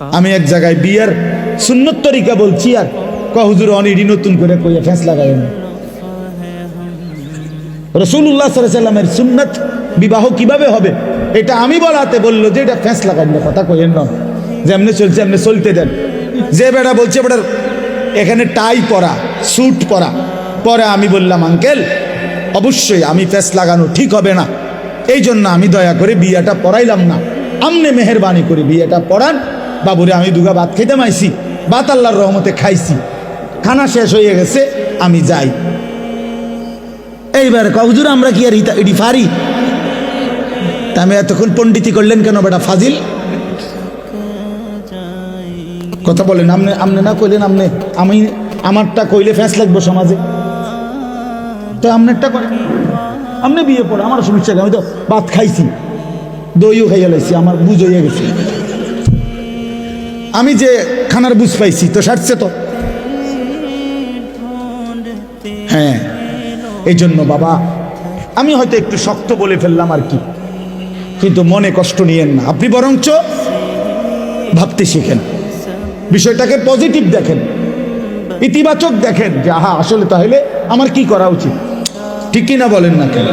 আমি এক জায়গায় বিয়ার সুন্নত তরিকা বলছি আর কহুজুর অনিডি নতুন করে কইয়া ফ্যাঁস লাগাই রসুল্লাহ সাল্লামের সুন্নত বিবাহ কীভাবে হবে, এটা আমি বলাতে বলল যে এটা ফ্যাঁস লাগাই না, কথা কইেন না। যেমনি চলছে এমনি চলতে দেন। যে বেটা বলছে, বেটার এখানে টাই পরা, স্যুট পরা। পরে আমি বললাম, আঙ্কেল, অবশ্যই আমি ফ্যাস লাগানো ঠিক হবে না। এই জন্য আমি দয়া করে বিয়েটা পড়াইলাম না। আমনে মেহরবানি করে বিয়েটা পড়ান বাবুরে আমি দুগা ভাত খেতে মাইছি, ভাত আল্লাহর রহমতে খাইছি। খানা শেষ হয়ে গেছে, আমি যাই। এইবার কহুজুর আমরা কি আর পারি তা আমি এতক্ষণ পণ্ডিতি করলেন কেন বেটা ফাজিল? কথা বলেন, আমনে আমনে না কইলেন আমনে। আমি আমারটা কইলে ফ্যাঁস লাগবো সমাজে। তো আমনেরটা করে আমনে বিয়ে পড়ে আমার সমস্যা? আমি তো ভাত খাইছি। দইও খাইয়া লাইছি, আমার বুঝ হইয়া গেছে। আমি যে খানার বুঝ পাইছি, তো সারছে তো। হ্যাঁ এই জন্য বাবা, আমি হয়তো একটু শক্ত বলে ফেললাম আর কি। কিন্তু মনে কষ্ট নিয়েন না। আপনি বরঞ্চ ভাবতে শিখেন। বিষয়টাকে পজিটিভ দেখেন। ইতিবাচক দেখেন যে, আহা, আসলে তাহলে আমার কি করা উচিত? ঠিক কিনা বলেন না কেন?